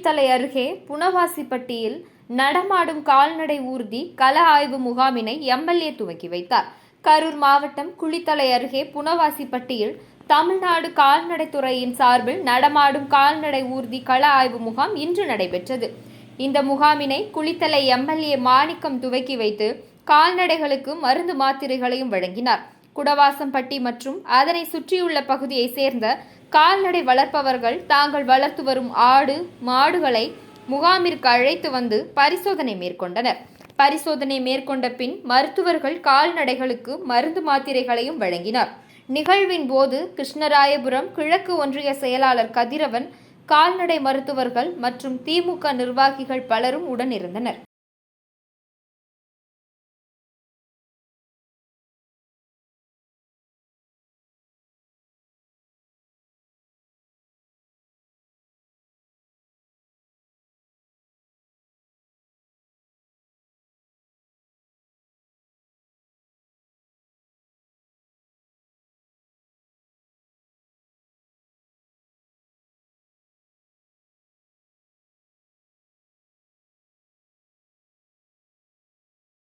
அருகே புனவாசிப்பட்டியில் நடமாடும் கால்நடை ஊர்தி கள ஆய்வு முகாமினை எம்எல்ஏ துவக்கி வைத்தார். கரூர் மாவட்டம் குளித்தலை அருகே புனவாசிப்பட்டியில் தமிழ்நாடு கால்நடைத்துறையின் சார்பில் நடமாடும் கால்நடை ஊர்தி கள ஆய்வு முகாம் இன்று நடைபெற்றது. இந்த முகாமினை குளித்தலை எம்எல்ஏ மாணிக்கம் துவக்கி வைத்து கால்நடைகளுக்கு மருந்து மாத்திரைகளையும் வழங்கினார். குடவாசம்பட்டி மற்றும் அதனை சுற்றியுள்ள பகுதியை சேர்ந்த கால்நடை வளர்ப்பவர்கள் தாங்கள் வளர்த்து வரும் ஆடு மாடுகளை முகாமிற்கு அழைத்து வந்து பரிசோதனை மேற்கொண்டனர். பரிசோதனை மேற்கொண்ட பின் மருத்துவர்கள் கால்நடைகளுக்கு மருந்து மாத்திரைகளையும் வழங்கினார். நிகழ்வின் போது கிருஷ்ணராயபுரம் கிழக்கு ஒன்றிய செயலாளர் கதிரவன் கால்நடை மருத்துவர்கள் மற்றும் திமுக நிர்வாகிகள் பலரும் உடனிருந்தனர்.